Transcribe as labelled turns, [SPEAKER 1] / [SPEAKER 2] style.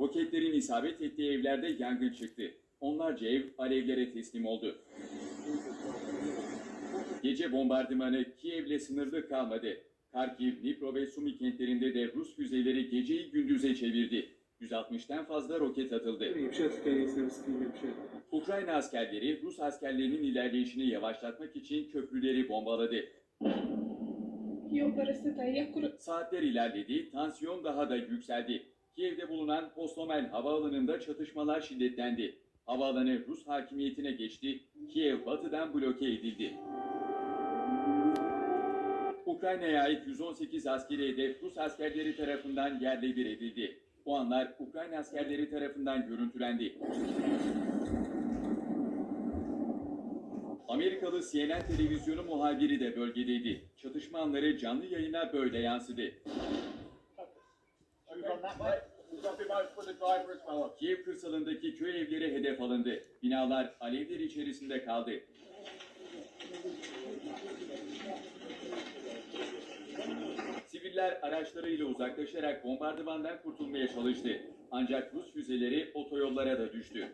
[SPEAKER 1] Roketlerin isabet ettiği evlerde yangın çıktı. Onlarca ev alevlere teslim oldu. Gece bombardımanı Kiev'le sınırlı kalmadı. Karkiv, Dnipro ve Sumi kentlerinde de Rus füzeleri geceyi gündüze çevirdi. 160'ten fazla roket atıldı. Ukrayna askerleri Rus askerlerinin ilerleyişini yavaşlatmak için köprüleri bombaladı. Saatler ilerledi, tansiyon daha da yükseldi. Kiev'de bulunan Postomel Havaalanı'nda çatışmalar şiddetlendi. Havaalanı Rus hakimiyetine geçti, Kiev batıdan bloke edildi. Ukrayna'ya ait 118 askeri hedef Rus askerleri tarafından yerle bir edildi. O anlar Ukrayna askerleri tarafından görüntülendi. Amerikalı CNN televizyonu muhabiri de bölgedeydi. Çatışma anları canlı yayına böyle yansıdı. Kiev kırsalındaki köy evleri hedef alındı. Binalar alevler içerisinde kaldı. Siviller araçlarıyla uzaklaşarak bombardımandan kurtulmaya çalıştı. Ancak Rus füzeleri otoyollara da düştü.